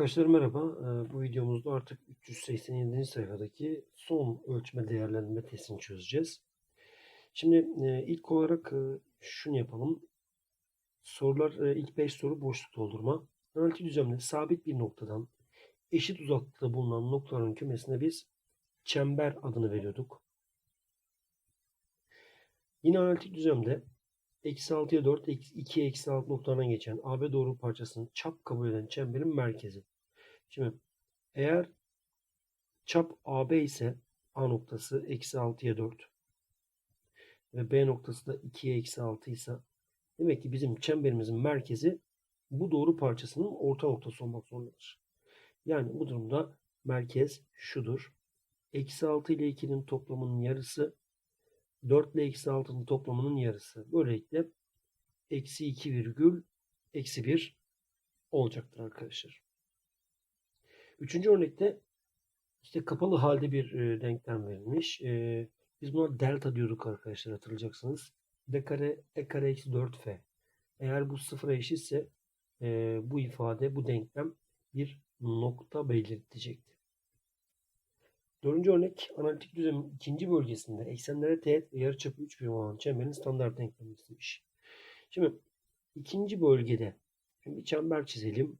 Arkadaşlar merhaba. Ee, Bu videomuzda artık 387. sayfadaki son ölçme değerlendirme testini çözeceğiz. Şimdi e, ilk olarak e, şunu yapalım. Sorular e, ilk 5 soru boşluk doldurma. Analitik düzlemde sabit bir noktadan eşit uzaklıkta bulunan noktaların kümesine biz çember adını veriyorduk. Yine analitik düzlemde eksi 6'ya 4, 2'ye eksi 6 noktalarına geçen AB doğru parçasının çap kabul eden çemberin merkezi. Şimdi eğer çap AB ise A noktası eksi 6'ya 4 ve B noktası da 2'ye eksi 6 ise demek ki bizim çemberimizin merkezi bu doğru parçasının orta noktası olmak zorundadır. Yani bu durumda merkez şudur. Eksi 6 ile 2'nin toplamının yarısı 4 ile eksi 6'nın toplamının yarısı. Böylelikle eksi 2 virgül eksi 1 olacaktır arkadaşlar. Üçüncü örnekte işte kapalı halde bir e, denklem verilmiş. E, biz buna delta diyorduk arkadaşlar hatırlayacaksınız. D kare e kare eksi 4f. Eğer bu sıfıra eşitse e, bu ifade bu denklem bir nokta belirtecekti. Dördüncü örnek analitik düzenin ikinci bölgesinde eksenlere teğet ve yarıçapı 3 birim olan çemberin standart denklemi istemiş. Şimdi ikinci bölgede şimdi bir çember çizelim.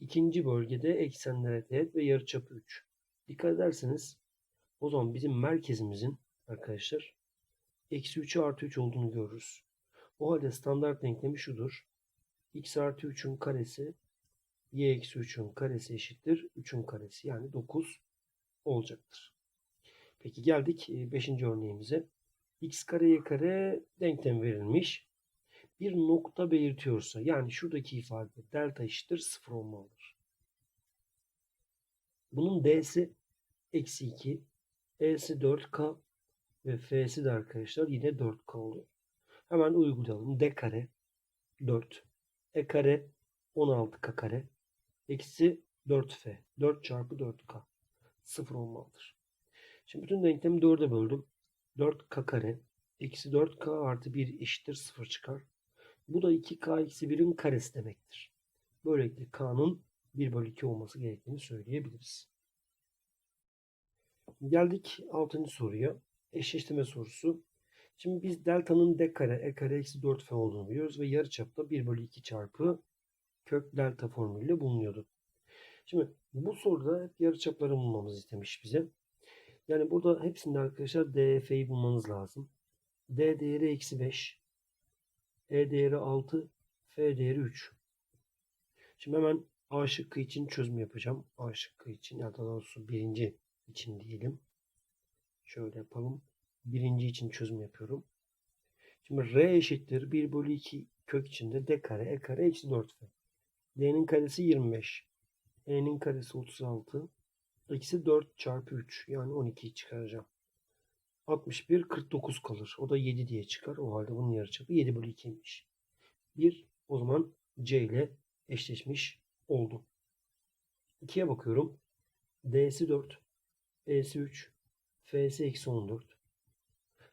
İkinci bölgede eksenlere teğet ve yarıçapı 3. Dikkat ederseniz o zaman bizim merkezimizin arkadaşlar eksi 3'ü artı 3 olduğunu görürüz. O halde standart denklemi şudur. x artı 3'ün karesi y eksi 3'ün karesi eşittir 3'ün karesi yani 9 olacaktır. Peki geldik 5. örneğimize. x kare y kare denklem verilmiş. Bir nokta belirtiyorsa yani şuradaki ifade delta eşittir 0 olmalıdır. Bunun d'si eksi 2, e'si 4k ve f'si de arkadaşlar yine 4k oluyor. Hemen uygulayalım. d kare 4, e kare 16k kare eksi 4f 4 çarpı 4k 0 olmalıdır. Şimdi bütün denklemi 4'e böldüm. 4k kare eksi 4k artı 1 eşittir 0 çıkar. Bu da 2k eksi 1'in karesi demektir. Böylelikle k'nın 1 bölü 2 olması gerektiğini söyleyebiliriz. Geldik 6. soruya. Eşleştirme sorusu. Şimdi biz delta'nın d kare e kare eksi 4f olduğunu biliyoruz ve yarıçapta 1 bölü 2 çarpı kök delta formülüyle bulunuyordu. Şimdi bu soruda hep yarıçapları bulmamızı istemiş bize. Yani burada hepsinde arkadaşlar DF'yi bulmanız lazım. D değeri eksi 5. E değeri 6. F değeri 3. Şimdi hemen A şıkkı için çözüm yapacağım. A şıkkı için ya da doğrusu birinci için diyelim. Şöyle yapalım. Birinci için çözüm yapıyorum. Şimdi R eşittir 1 bölü 2 kök içinde D kare E kare eksi 4F. D'nin karesi 25. E'nin karesi 36. Eksi 4 çarpı 3 yani 12'yi çıkaracağım. 61 49 kalır. O da 7 diye çıkar. O halde bunun yarıçapı 7 bölü 2'ymiş. 1 o zaman C ile eşleşmiş oldu. 2'ye bakıyorum. D'si 4. E'si 3. F'si eksi 14.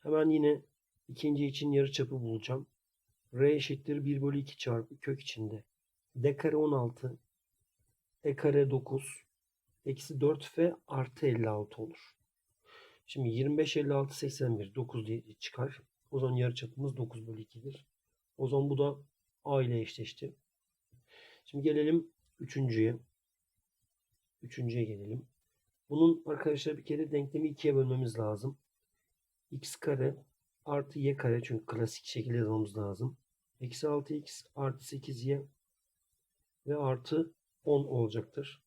Hemen yine ikinci için yarıçapı bulacağım. R eşittir 1 bölü 2 çarpı kök içinde. D kare 16. E kare 9. Eksi 4F artı 56 olur. Şimdi 25, 56, 81. 9 diye çıkar. O zaman yarıçapımız 9 bölü 2'dir. O zaman bu da A ile eşleşti. Şimdi gelelim üçüncüye. Üçüncüye gelelim. Bunun arkadaşlar bir kere denklemi ikiye bölmemiz lazım. x kare artı y kare çünkü klasik şekilde yazmamız lazım. Eksi 6x artı 8y ve artı 10 olacaktır.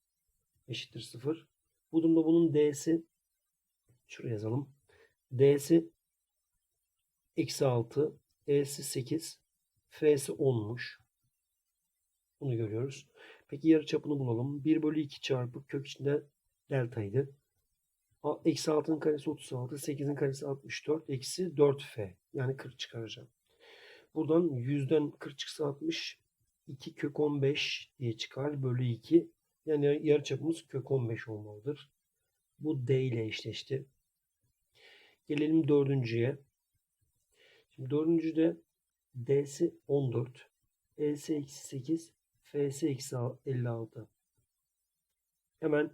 Eşittir 0. Bu durumda bunun d'si şuraya yazalım. d'si eksi 6 e'si 8 f'si 10'muş. Bunu görüyoruz. Peki yarıçapını bulalım. 1 bölü 2 çarpı kök içinde deltaydı. Eksi 6'nın karesi 36. 8'in karesi 64. Eksi 4f. Yani 40 çıkaracağım. Buradan 100'den 40 çıksa 60. 2 kök 15 diye çıkar. Bölü 2. Yani yarıçapımız kök 15 olmalıdır. Bu D ile eşleşti. Gelelim dördüncüye. Şimdi dördüncüde D'si 14. E'si eksi 8. F'si eksi 56. Hemen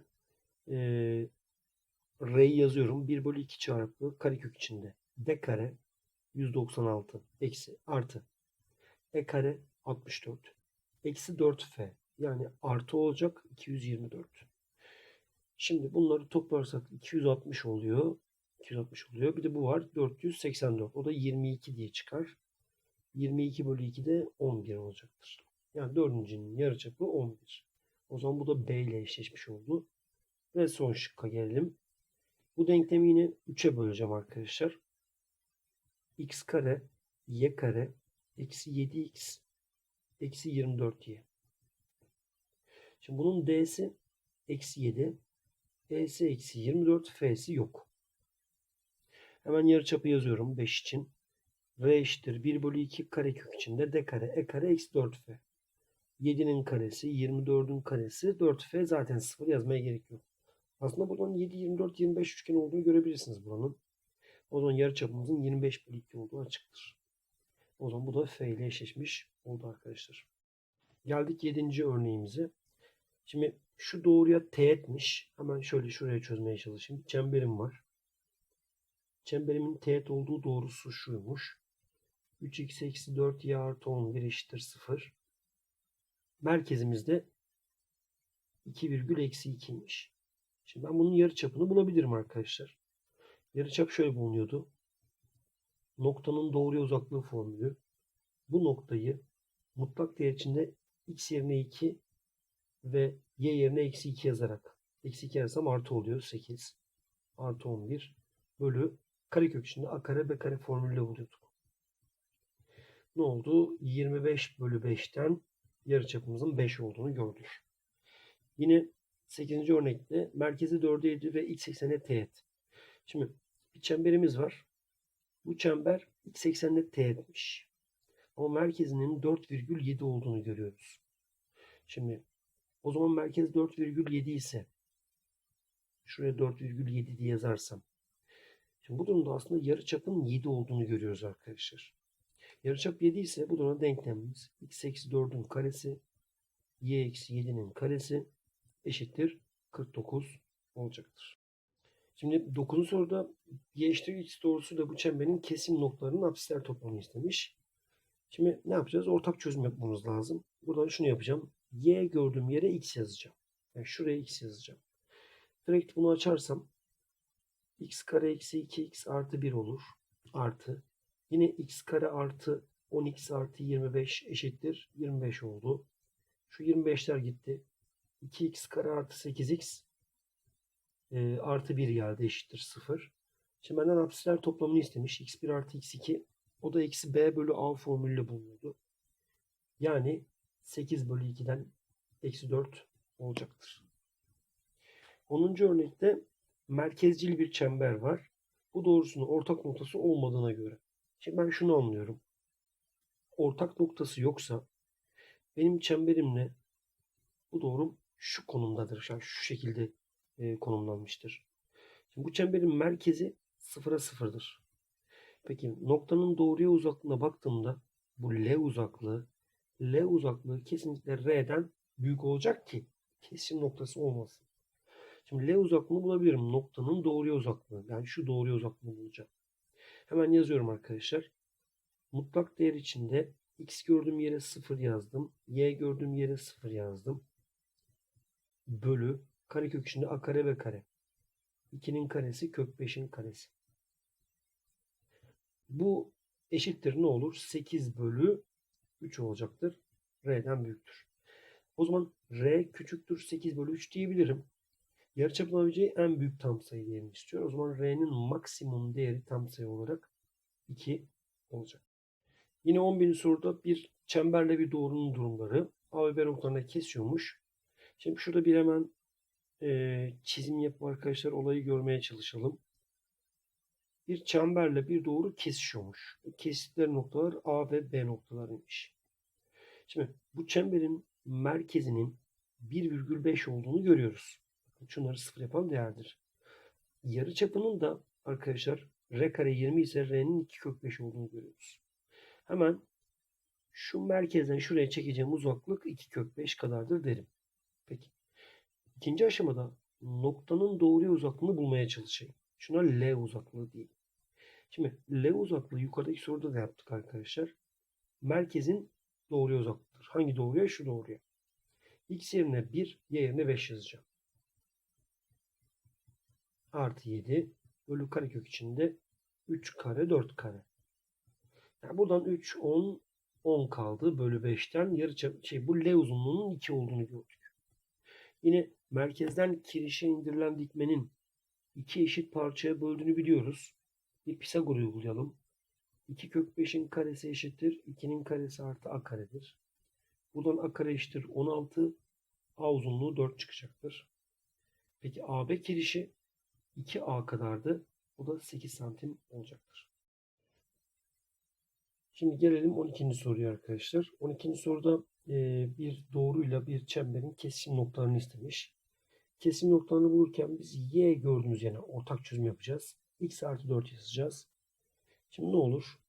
eee R'yi yazıyorum. 1 bölü 2 çarpı karekök içinde. D kare 196 eksi artı. E kare 64. Eksi 4F. Yani artı olacak 224. Şimdi bunları toplarsak 260 oluyor. 260 oluyor. Bir de bu var 484. O da 22 diye çıkar. 22 bölü 2 de 11 olacaktır. Yani dördüncünün yarıçapı 11. O zaman bu da B ile eşleşmiş oldu. Ve son şıkka gelelim. Bu denklemi yine 3'e böleceğim arkadaşlar. x kare, y kare, eksi 7x, eksi 24y. Şimdi bunun d'si eksi 7, e'si eksi 24, f'si yok. Hemen yarıçapı yazıyorum 5 için. r eşittir 1 bölü 2 karekök içinde d kare, e kare eksi 4f. 7'nin karesi, 24'ün karesi, 4f zaten 0 yazmaya gerek yok. Aslında buradan 7, 24, 25 üçgen olduğunu görebilirsiniz buranın. O zaman yarıçapımızın 25 bölü 2 olduğu açıktır. O zaman bu da F ile eşleşmiş oldu arkadaşlar. Geldik 7. örneğimize. Şimdi şu doğruya teğetmiş. Hemen şöyle şuraya çözmeye çalışayım. Çemberim var. Çemberimin teğet olduğu doğrusu şuymuş. 3x eksi 4y artı 11 eşittir 0. Merkezimizde 2 virgül eksi 2'ymiş. Şimdi ben bunun yarıçapını bulabilirim arkadaşlar. Yarıçap şöyle bulunuyordu. Noktanın doğruya uzaklığı formülü. Bu noktayı mutlak değer içinde x yerine 2 ve y yerine eksi 2 yazarak eksi 2 yazarsam artı oluyor 8 artı 11 bölü karekök içinde a kare b kare formülüyle buluyorduk. Ne oldu? 25 bölü 5'ten yarıçapımızın 5 olduğunu gördük. Yine 8. örnekte merkezi 4'e 7 ve x eksene teğet. Şimdi bir çemberimiz var. Bu çember x eksenine teğetmiş. Ama merkezinin 4,7 olduğunu görüyoruz. Şimdi o zaman merkez 4,7 ise şuraya 4,7 diye yazarsam. Şimdi bu durumda aslında yarıçapın 7 olduğunu görüyoruz arkadaşlar. Yarıçap 7 ise bu durumda denklemimiz x eksi 4'ün karesi y eksi 7'nin karesi eşittir 49 olacaktır. Şimdi 9. soruda y eşittir x doğrusu da bu çemberin kesim noktalarının apsisler toplamını istemiş. Şimdi ne yapacağız? Ortak çözüm yapmamız lazım. Buradan şunu yapacağım. Y gördüğüm yere x yazacağım. Yani şuraya x yazacağım. Direkt bunu açarsam x kare eksi 2x artı 1 olur. Artı. Yine x kare artı 10x artı 25 eşittir. 25 oldu. Şu 25'ler gitti. 2x kare artı 8x e, artı 1 geldi eşittir 0. Şimdi benden apsisler toplamını istemiş. x1 artı x2 o da eksi b bölü a formülüyle bulunuyordu. Yani 8 bölü 2'den eksi 4 olacaktır. 10. örnekte merkezcil bir çember var. Bu doğrusunun ortak noktası olmadığına göre. Şimdi ben şunu anlıyorum. Ortak noktası yoksa benim çemberimle bu doğrum şu konumdadır. Şu şekilde e, konumlanmıştır. Şimdi bu çemberin merkezi sıfıra sıfırdır. Peki noktanın doğruya uzaklığına baktığımda bu L uzaklığı L uzaklığı kesinlikle R'den büyük olacak ki kesim noktası olmasın. Şimdi L uzaklığını bulabilirim. Noktanın doğruya uzaklığı. Yani şu doğruya uzaklığı bulacağım. Hemen yazıyorum arkadaşlar. Mutlak değer içinde x gördüğüm yere 0 yazdım. Y gördüğüm yere 0 yazdım. Bölü karekök içinde a kare ve kare. 2'nin karesi kök 5'in karesi. Bu eşittir ne olur? 8 bölü 3 olacaktır. R'den büyüktür. O zaman R küçüktür 8 bölü 3 diyebilirim. Yarıçapın alabileceği en büyük tam sayı değerini istiyor. O zaman R'nin maksimum değeri tam sayı olarak 2 olacak. Yine 11. soruda bir çemberle bir doğrunun durumları A ve B noktalarında kesiyormuş. Şimdi şurada bir hemen e, çizim yapıp arkadaşlar olayı görmeye çalışalım. Bir çemberle bir doğru kesişiyormuş. Kesitleri noktalar A ve B noktalarıymış. Şimdi bu çemberin merkezinin 1,5 olduğunu görüyoruz. Şunları sıfır yapan değerdir. Yarı çapının da arkadaşlar R kare 20 ise R'nin 2 kök 5 olduğunu görüyoruz. Hemen Şu merkezden şuraya çekeceğim uzaklık 2 kök 5 kadardır derim. Peki. İkinci aşamada noktanın doğruya uzaklığını bulmaya çalışayım. Şuna L uzaklığı diyeyim. Şimdi L uzaklığı yukarıdaki soruda da yaptık arkadaşlar. Merkezin doğruya uzaklığıdır. Hangi doğruya? Şu doğruya. X yerine 1, Y yerine 5 yazacağım. Artı 7 bölü karekök içinde 3 kare 4 kare. Yani buradan 3, 10, 10 kaldı. Bölü 5'ten yarı şey, bu L uzunluğunun 2 olduğunu gördük. Yine merkezden kirişe indirilen dikmenin iki eşit parçaya böldüğünü biliyoruz. Bir Pisagor uygulayalım. 2 kök 5'in karesi eşittir. 2'nin karesi artı a karedir. Buradan a kare eşittir 16. A uzunluğu 4 çıkacaktır. Peki AB kirişi 2A kadardı. Bu da 8 santim olacaktır. Şimdi gelelim 12. soruya arkadaşlar. 12. soruda e, bir doğruyla bir çemberin kesim noktalarını istemiş. Kesim noktalarını bulurken biz y gördüğümüz yerine ortak çözüm yapacağız. x artı 4 yazacağız. Şimdi ne olur?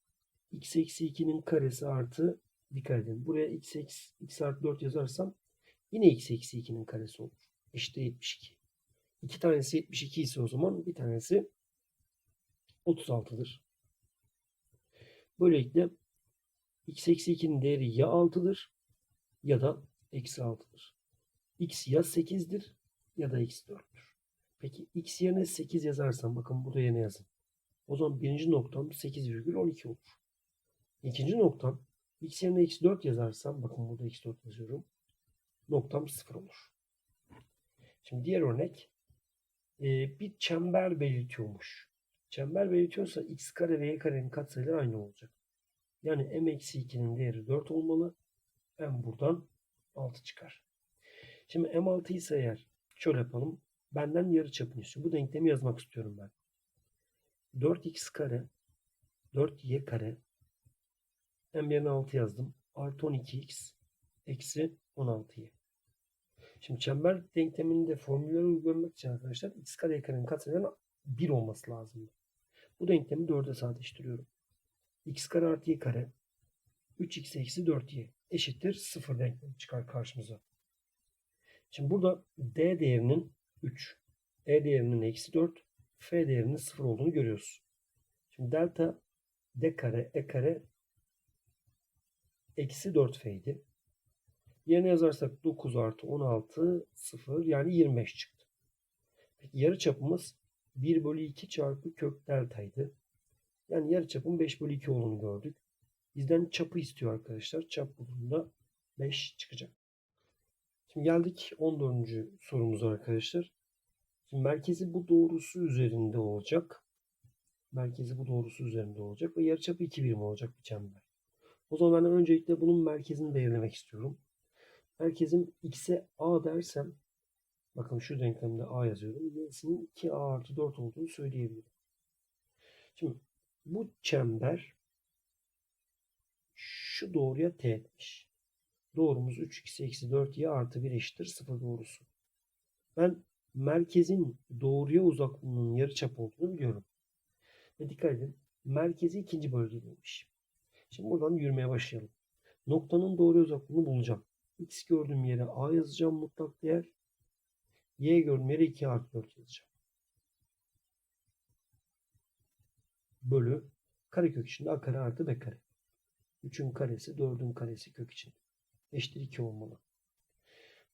x eksi 2'nin karesi artı dikkat edin. Buraya x, eksi, x artı 4 yazarsam yine x eksi 2'nin karesi olur. İşte 72. İki tanesi 72 ise o zaman bir tanesi 36'dır. Böylelikle x eksi 2'nin değeri ya 6'dır ya da eksi 6'dır. x ya 8'dir ya da eksi 4'tür. Peki x yerine 8 yazarsam bakın burada yerine yazın. O zaman birinci noktam 8,12 olur. İkinci noktam x yerine eksi 4 yazarsam bakın burada eksi 4 yazıyorum. Noktam 0 olur. Şimdi diğer örnek e, bir çember belirtiyormuş. Çember belirtiyorsa x kare ve y karenin katsayıları aynı olacak. Yani m eksi 2'nin değeri 4 olmalı. m buradan 6 çıkar. Şimdi m6 ise eğer şöyle yapalım. Benden yarı çapını istiyor. Bu denklemi yazmak istiyorum ben. 4x kare 4y kare m yerine 6 yazdım. Artı 12x eksi 16y. Şimdi çember denkleminde formülleri uygulamak için arkadaşlar x kare karenin katsayılarının 1 olması lazım. Bu denklemi 4'e sadeleştiriyorum. x kare artı y kare 3x eksi 4y eşittir 0 denklemi çıkar karşımıza. Şimdi burada d değerinin 3, e değerinin eksi 4, f değerinin 0 olduğunu görüyoruz. Şimdi delta d kare e kare eksi 4f idi. Yerine yazarsak 9 artı 16 0 yani 25 çıktı. Peki yarı çapımız 1 bölü 2 çarpı kök deltaydı. Yani yarı çapın 5 bölü 2 olduğunu gördük. Bizden çapı istiyor arkadaşlar. Çap bulduğunda 5 çıkacak. Şimdi geldik 14. sorumuza arkadaşlar. Şimdi merkezi bu doğrusu üzerinde olacak. Merkezi bu doğrusu üzerinde olacak ve yarıçapı 2 birim olacak bir çember. O zaman ben öncelikle bunun merkezini belirlemek istiyorum. Merkezim x'e a dersem bakın şu denklemde a yazıyorum. Y'sinin 2a artı 4 olduğunu söyleyebilirim. Şimdi bu çember şu doğruya teğetmiş. Doğrumuz 3x eksi 4y artı 1 eşittir 0 doğrusu. Ben merkezin doğruya uzaklığının yarıçap olduğunu biliyorum. Ve dikkat edin merkezi ikinci bölgedeymiş. Şimdi buradan yürümeye başlayalım. Noktanın doğru uzaklığını bulacağım. X gördüğüm yere A yazacağım mutlak değer. Y gördüğüm yere 2 artı 4 yazacağım. Bölü karekök içinde A kare artı B kare. 3'ün karesi 4'ün karesi kök içinde. Eşittir 2 olmalı.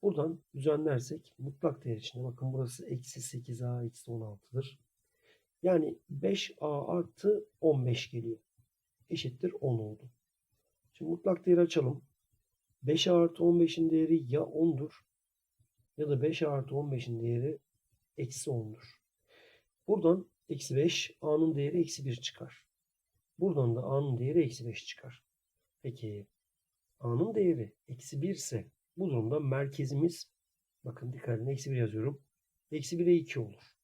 Buradan düzenlersek mutlak değer içinde bakın burası eksi 8a eksi 16'dır. Yani 5a artı 15 geliyor. Eşittir 10 oldu. Şimdi mutlak değeri açalım. 5 artı 15'in değeri ya 10'dur ya da 5 artı 15'in değeri eksi 10'dur. Buradan eksi 5 a'nın değeri eksi 1 çıkar. Buradan da a'nın değeri eksi 5 çıkar. Peki a'nın değeri eksi 1 ise bu durumda merkezimiz bakın dikkat edin eksi 1 yazıyorum. Eksi 1'e 2 olur.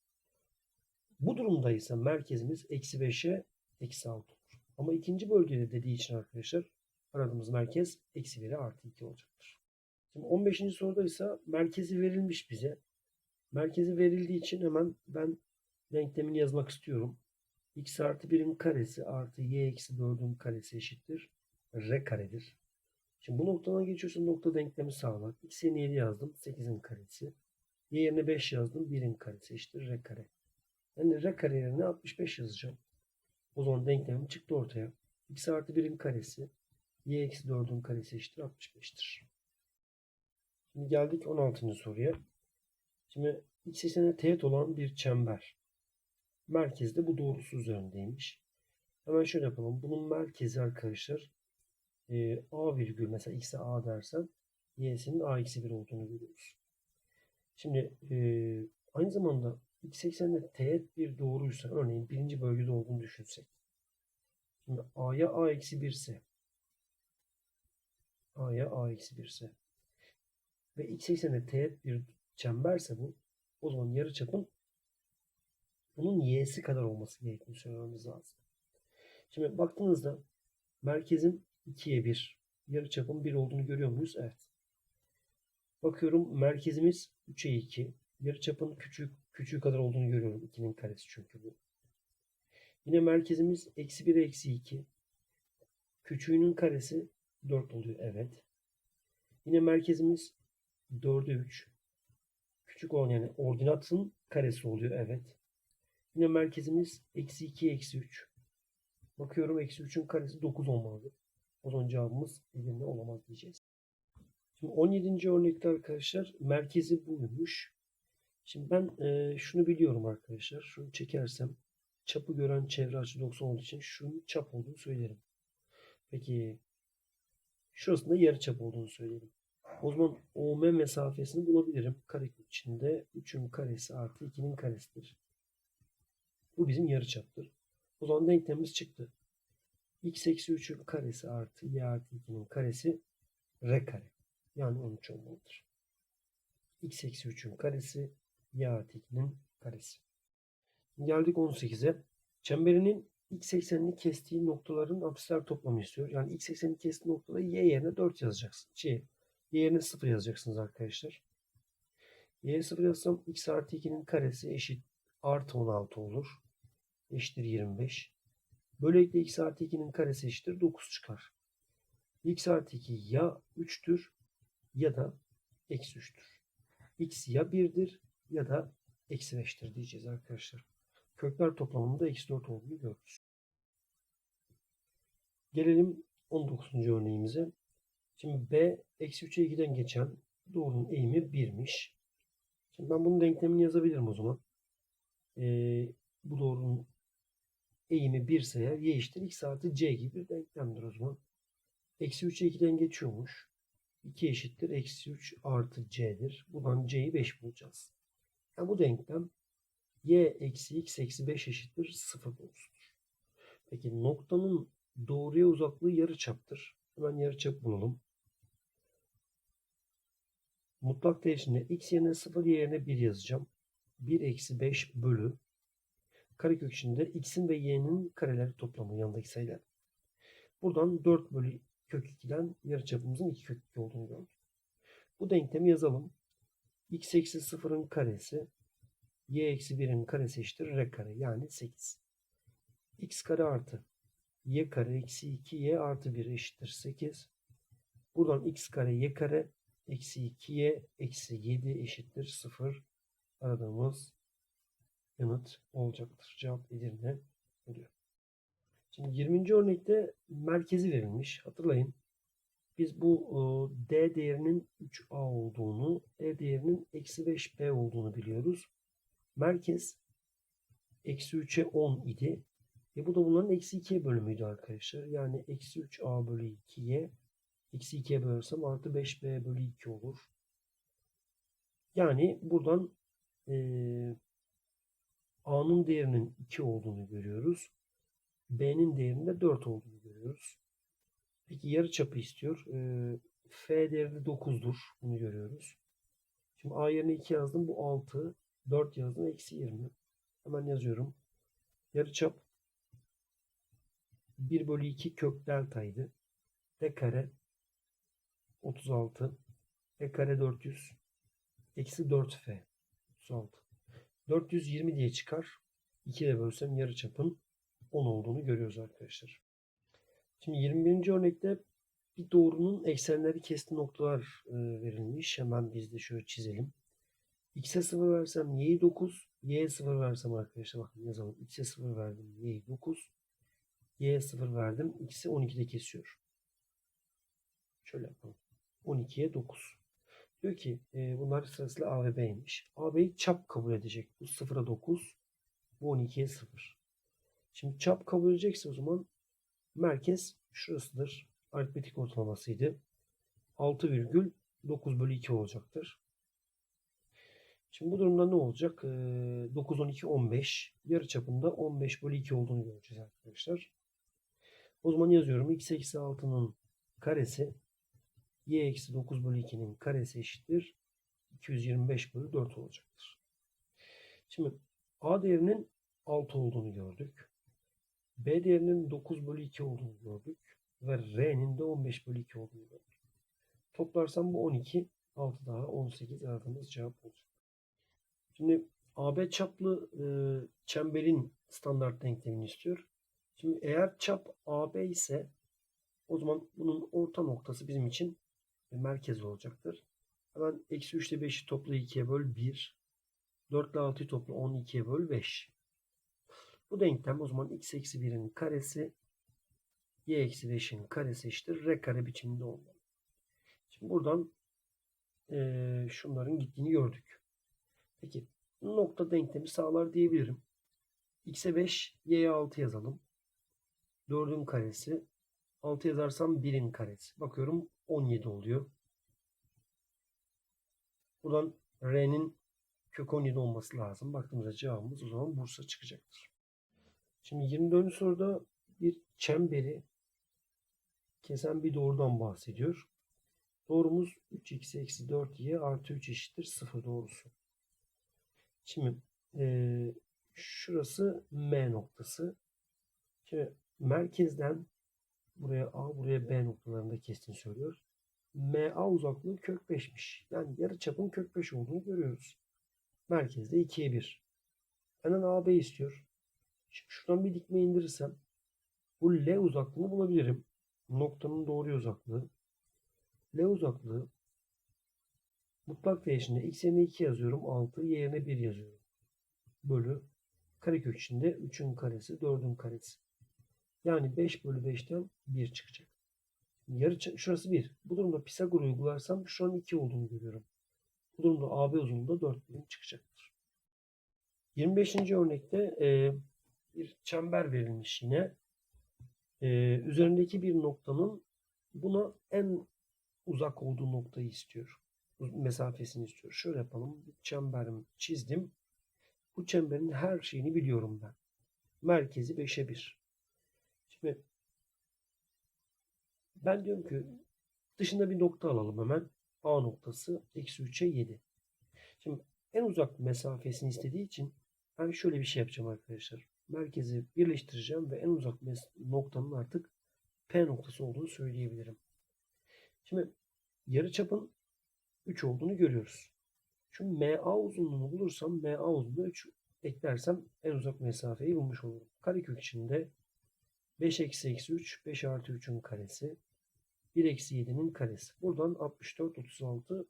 Bu durumda ise merkezimiz eksi 5'e eksi 6 olur. Ama ikinci bölgede dediği için arkadaşlar aradığımız merkez eksi 1'e artı 2 olacaktır. Şimdi 15. soruda ise merkezi verilmiş bize. Merkezi verildiği için hemen ben denklemini yazmak istiyorum. x artı 1'in karesi artı y eksi 4'ün karesi eşittir. r karedir. Şimdi bu noktadan geçiyorsun nokta denklemi sağlar. X yerine 7 yazdım. 8'in karesi. Y yerine 5 yazdım. 1'in karesi eşittir R kare. Yani R kare yerine 65 yazacağım. O zaman denklemim çıktı ortaya. X artı 1'in karesi. Y eksi 4'ün karesi eşittir 65'tir. Şimdi geldik 16. soruya. Şimdi X eksenine teğet olan bir çember. Merkezde bu doğrusu üzerindeymiş. Hemen şöyle yapalım. Bunun merkezi arkadaşlar e, A virgül mesela X'e A dersen Y'sinin A eksi 1 olduğunu görüyoruz. Şimdi e, aynı zamanda X ekseninde teğet bir doğruysa örneğin birinci bölgede olduğunu düşünsek. Şimdi A'ya A eksi 1 ise A'ya A eksi 1 ise ve X ekseninde teğet bir çemberse bu o zaman yarıçapın bunun y'si kadar olması gerektiğini söylememiz lazım. Şimdi baktığınızda merkezin 2'ye 1, yarıçapın 1 olduğunu görüyor muyuz? Evet. Bakıyorum merkezimiz 3'e 2, yarıçapın küçük küçüğü kadar olduğunu görüyorum. 2'nin karesi çünkü bu. Yine merkezimiz eksi 1'e eksi 2, küçüğünün karesi 4 oluyor. Evet. Yine merkezimiz 4'e 3, küçük olan yani ordinatın karesi oluyor. Evet. Yine merkezimiz eksi 2 eksi 3. Bakıyorum eksi 3'ün karesi 9 olmalı. O zaman cevabımız Edirne olamaz diyeceğiz. Şimdi 17. örnekte arkadaşlar merkezi buymuş. Şimdi ben e, şunu biliyorum arkadaşlar. Şunu çekersem çapı gören çevre açı 90 olduğu için şunun çap olduğunu söylerim. Peki şurasında yarı çap olduğunu söylerim. O zaman OM mesafesini bulabilirim. Karekök içinde 3'ün karesi artı 2'nin karesidir. Bu bizim yarıçaptır. O zaman denklemimiz çıktı. x eksi 3'ün karesi artı y artı 2'nin karesi r kare. Yani 13 olmalıdır. x eksi 3'ün karesi y artı 2'nin karesi. Geldik 18'e. Çemberinin x eksenini kestiği noktaların apsisler toplamı istiyor. Yani x eksenini kestiği noktada y yerine 4 yazacaksın. Şey, y yerine 0 yazacaksınız arkadaşlar. y'ye 0 yazsam x artı 2'nin karesi eşit artı 16 olur eşittir 25. Böylelikle x artı 2'nin karesi eşittir 9 çıkar. x artı 2 ya 3'tür ya da eksi 3'tür. x ya 1'dir ya da eksi 5'tir diyeceğiz arkadaşlar. Kökler toplamında eksi 4 olduğunu görürüz. Gelelim 19. örneğimize. Şimdi b eksi 3'e 2'den geçen doğrunun eğimi 1'miş. Şimdi ben bunun denklemini yazabilirim o zaman. Ee, bu doğrunun eğimi 1 ise eğer y eşittir x artı c gibi bir denklemdir o zaman. Eksi 3'e 2'den geçiyormuş. 2 eşittir eksi 3 artı c'dir. Buradan c'yi 5 bulacağız. Yani bu denklem y eksi x eksi 5 eşittir 0 doğrusudur. Peki noktanın doğruya uzaklığı yarıçaptır. Hemen yarıçap bulalım. Mutlak değer içinde x yerine 0 y yerine 1 yazacağım. 1 eksi 5 bölü karekök içinde x'in ve y'nin kareleri toplamı yanındaki sayılar. Buradan 4 bölü kök 2'den yarıçapımızın 2 kök 2 olduğunu gördük. Bu denklemi yazalım. x eksi 0'ın karesi y eksi 1'in karesi eşittir r kare yani 8. x kare artı y kare eksi 2y artı 1 eşittir 8. Buradan x kare y kare eksi 2y eksi 7 eşittir 0. Aradığımız yanıt olacaktır. Cevap Edirne oluyor. Şimdi 20. örnekte merkezi verilmiş. Hatırlayın. Biz bu e, D değerinin 3A olduğunu, E değerinin eksi 5B olduğunu biliyoruz. Merkez eksi 3'e 10 idi. E bu da bunların eksi 2'ye bölümüydü arkadaşlar. Yani eksi 3A bölü 2'ye eksi 2'ye bölersem artı 5B bölü 2 olur. Yani buradan e, A'nın değerinin 2 olduğunu görüyoruz. B'nin değerinin de 4 olduğunu görüyoruz. Peki yarı çapı istiyor. E, F değeri de 9'dur. Bunu görüyoruz. Şimdi A yerine 2 yazdım. Bu 6. 4 yazdım. Eksi 20. Hemen yazıyorum. Yarı çap 1 bölü 2 kök deltaydı. D kare 36. E kare 400. Eksi 4F. 36. 420 diye çıkar. 2 ile bölsem yarı çapın 10 olduğunu görüyoruz arkadaşlar. Şimdi 21. örnekte bir doğrunun eksenleri kestiği noktalar e, verilmiş. Hemen biz de şöyle çizelim. X'e 0 versem y'yi 9, y'ye 0 versem arkadaşlar bakın yazalım. X'e 0 verdim, y'yi 9. Y'ye 0 verdim, x'i 12'de kesiyor. Şöyle yapalım. 12'ye 9. Diyor ki e, bunlar sırasıyla A ve B'ymiş. AB'yi çap kabul edecek. Bu 0'a 9, bu 12'ye 0. Şimdi çap kabul edecekse o zaman merkez şurasıdır. Aritmetik ortalamasıydı. 6,9 bölü 2 olacaktır. Şimdi bu durumda ne olacak? Ee, 9, 12, 15. Yarı çapında 15 bölü 2 olduğunu göreceğiz arkadaşlar. O zaman yazıyorum. x eksi 6'nın karesi y eksi 9 bölü 2'nin karesi eşittir. 225 bölü 4 olacaktır. Şimdi a değerinin 6 olduğunu gördük. b değerinin 9 bölü 2 olduğunu gördük. Ve r'nin de 15 bölü 2 olduğunu gördük. Toplarsam bu 12. 6 daha 18 aradığımız cevap olacak. Şimdi AB çaplı e, çemberin standart denklemini istiyor. Şimdi eğer çap AB ise o zaman bunun orta noktası bizim için merkez olacaktır. Hemen eksi 3 ile 5'i topla 2'ye böl 1. 4 ile 6'yı topla 12'ye böl 5. Bu denklem o zaman x eksi 1'in karesi y eksi 5'in karesi eşittir. R kare biçiminde olmalı. Şimdi buradan e, şunların gittiğini gördük. Peki nokta denklemi sağlar diyebilirim. x'e 5, y'ye 6 yazalım. 4'ün karesi. 6 yazarsam 1'in karesi. Bakıyorum 17 oluyor. Buradan r'nin kök 17 olması lazım. Baktığımızda cevabımız o zaman Bursa çıkacaktır. Şimdi 24. soruda bir çemberi kesen bir doğrudan bahsediyor. Doğrumuz 3x eksi 4y artı 3 eşittir 0 doğrusu. Şimdi e, şurası M noktası. Şimdi merkezden buraya A buraya B noktalarında kestin söylüyor. MA uzaklığı kök 5'miş. Yani yarı çapın kök 5 olduğunu görüyoruz. Merkezde 2'ye 1. Benden AB istiyor. Şimdi şuradan bir dikme indirirsem bu L uzaklığını bulabilirim. Noktanın doğru uzaklığı. L uzaklığı mutlak değişinde x yerine 2 yazıyorum. 6 y yerine 1 yazıyorum. Bölü karekök içinde 3'ün karesi 4'ün karesi. Yani 5 bölü 5'ten 1 çıkacak. Yarı şurası 1. Bu durumda Pisagor uygularsam şu an 2 olduğunu görüyorum. Bu durumda AB uzunluğu da 4 birim çıkacaktır. 25. örnekte e, bir çember verilmiş yine. E, üzerindeki bir noktanın buna en uzak olduğu noktayı istiyor. Mesafesini istiyor. Şöyle yapalım. Çemberimi çizdim. Bu çemberin her şeyini biliyorum ben. Merkezi 5'e 1. Şimdi ben diyorum ki dışında bir nokta alalım hemen. A noktası eksi 3'e 7. Şimdi en uzak mesafesini istediği için ben şöyle bir şey yapacağım arkadaşlar. Merkezi birleştireceğim ve en uzak noktanın artık P noktası olduğunu söyleyebilirim. Şimdi yarıçapın 3 olduğunu görüyoruz. Şu MA uzunluğunu bulursam MA uzunluğu 3 eklersem en uzak mesafeyi bulmuş olurum. Karekök içinde 5 eksi eksi 3, 5 artı 3'ün karesi, 1 eksi 7'nin karesi. Buradan 64, 36,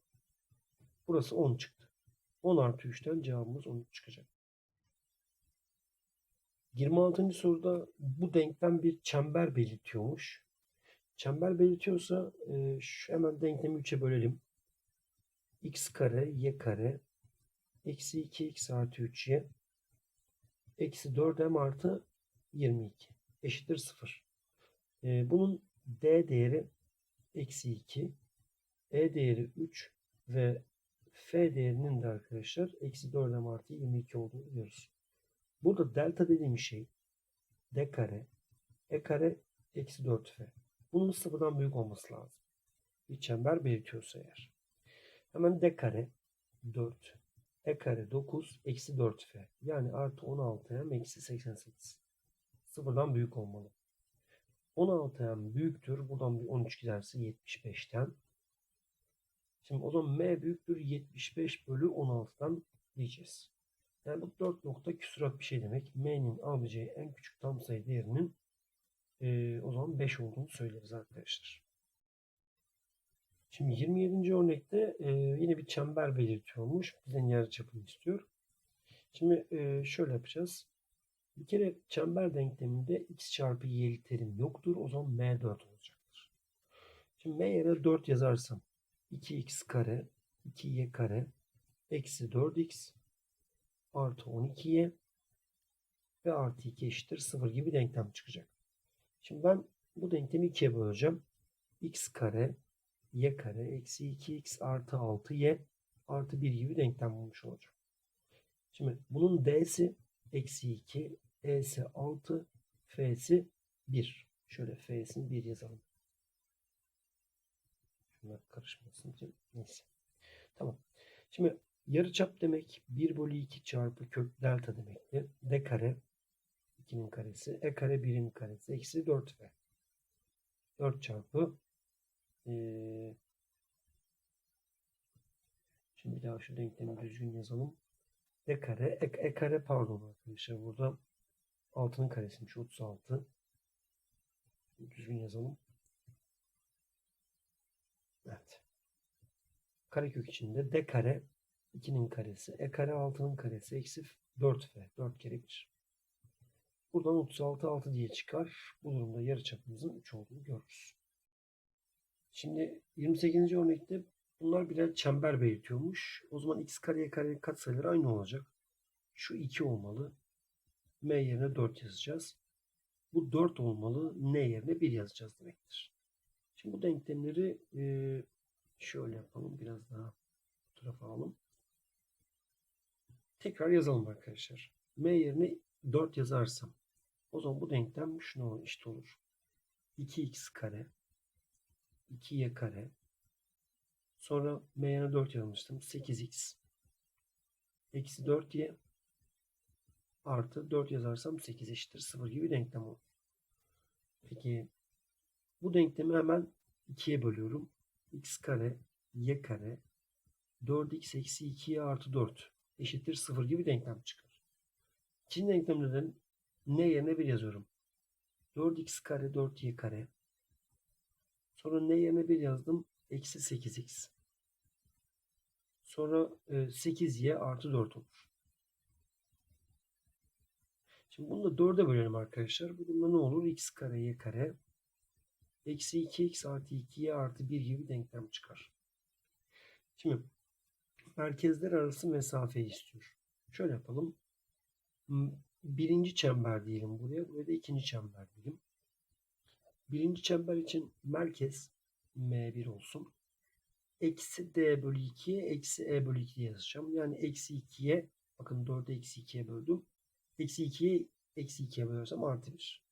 burası 10 çıktı. 10 artı 3'ten cevabımız 13 çıkacak. 26. soruda bu denklem bir çember belirtiyormuş. Çember belirtiyorsa e, şu hemen denklemi 3'e bölelim. X kare, y kare, eksi 2x artı 3y, eksi 4m artı 22 eşittir 0. E, bunun d değeri eksi 2, e değeri 3 ve f değerinin de arkadaşlar eksi 4m artı 22 olduğunu biliyoruz. Burada delta dediğim şey d kare, e kare, eksi 4f. Bunun sıfırdan büyük olması lazım. Bir çember belirtiyorsa eğer. Hemen d kare 4, e kare 9, eksi 4f. Yani artı 16 hem eksi 88. Sıfırdan büyük olmalı. 16 hem büyüktür. Buradan bir 13 giderse 75'ten. Şimdi o zaman m büyüktür 75 bölü 16'dan diyeceğiz. Yani bu 4 nokta küsurat bir şey demek. m'nin alabileceği en küçük tam sayı değerinin e, o zaman 5 olduğunu söyleriz arkadaşlar. Şimdi 27. örnekte e, yine bir çember belirtiyormuş. Bizden yarıçapını istiyor. Şimdi e, şöyle yapacağız. Bir kere çember denkleminde x çarpı y'li terim yoktur. O zaman m4 olacaktır. Şimdi m yerine 4 yazarsam 2x kare 2y kare eksi 4x artı 12y ve artı 2 eşittir 0 gibi denklem çıkacak. Şimdi ben bu denklemi ikiye böleceğim. x kare y kare eksi 2x artı 6y artı 1 gibi denklem bulmuş olacağım. Şimdi bunun d'si eksi 2, e'si 6, f'si 1. Şöyle f'sini 1 yazalım. Şunlar karışmasın için. Neyse. Tamam. Şimdi yarıçap demek 1 bölü 2 çarpı kök delta demekti. d kare 2'nin karesi, e kare 1'in karesi eksi 4f. 4 çarpı ee, şimdi bir daha şu denklemi düzgün yazalım. E kare, e, e kare pardon arkadaşlar burada 6'nın karesiymiş 36. Düzgün yazalım. Evet. Karekök içinde d kare 2'nin karesi, e kare 6'nın karesi eksi 4f. 4 kere 1. Buradan 36 6 diye çıkar. Bu durumda yarıçapımızın 3 olduğunu görürüz. Şimdi 28. örnekte bunlar birer çember belirtiyormuş. O zaman x kareye kare katsayıları aynı olacak. Şu 2 olmalı. M yerine 4 yazacağız. Bu 4 olmalı. N yerine 1 yazacağız demektir. Şimdi bu denklemleri e, şöyle yapalım. Biraz daha bu tarafa alalım. Tekrar yazalım arkadaşlar. M yerine 4 yazarsam o zaman bu denklem şuna işte olur. 2x kare 2y kare sonra m yerine 4 yazmıştım. 8x eksi 4y artı 4 yazarsam 8 eşittir 0 gibi denklem olur. Peki bu denklemi hemen 2'ye bölüyorum. x kare y kare 4x eksi 2y artı 4 eşittir 0 gibi denklem çıkar. İkinci denklemlerden n yerine 1 yazıyorum. 4x kare 4y kare Sonra n yerine 1 yazdım. Eksi 8x. Sonra 8y artı 4 olur. Şimdi bunu da 4'e bölelim arkadaşlar. Bu durumda ne olur? x kare y kare. Eksi 2x artı 2y artı 1 gibi denklem çıkar. Şimdi merkezler arası mesafeyi istiyor. Şöyle yapalım. Birinci çember diyelim buraya. Buraya da ikinci çember diyelim. Birinci çember için merkez M1 olsun. Eksi D bölü 2'ye eksi E bölü 2 yazacağım. Yani eksi 2'ye bakın 4'ü eksi 2'ye böldüm. Eksi 2'ye eksi 2'ye bölersem artı 1.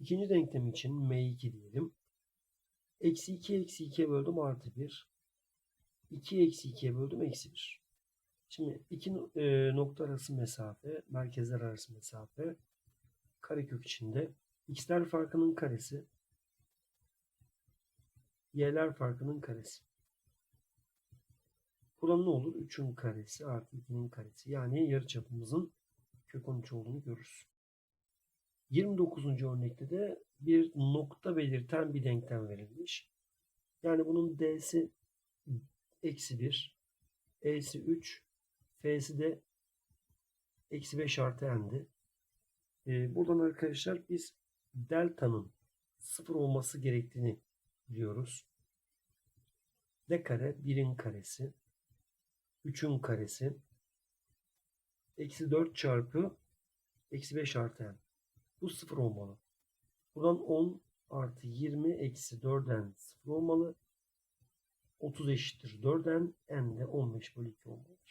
İkinci denklem için M2 diyelim. Eksi 2 eksi 2'ye böldüm artı 1. 2 eksi 2'ye böldüm eksi 1. Şimdi iki e, nokta arası mesafe, merkezler arası mesafe karekök içinde x'ler farkının karesi y'ler farkının karesi. Buradan ne olur? 3'ün karesi artı 2'nin karesi. Yani yarıçapımızın kök 13 olduğunu görürüz. 29. örnekte de bir nokta belirten bir denklem verilmiş. Yani bunun d'si eksi 1, e'si 3, f'si de eksi 5 artı n'di. Ee, buradan arkadaşlar biz delta'nın sıfır olması gerektiğini biliyoruz. D kare 1'in karesi 3'ün karesi eksi 4 çarpı eksi 5 artı n. Bu sıfır olmalı. Buradan 10 artı 20 eksi 4n sıfır olmalı. 30 eşittir 4n. n de 15 bölü 2 olmalıdır.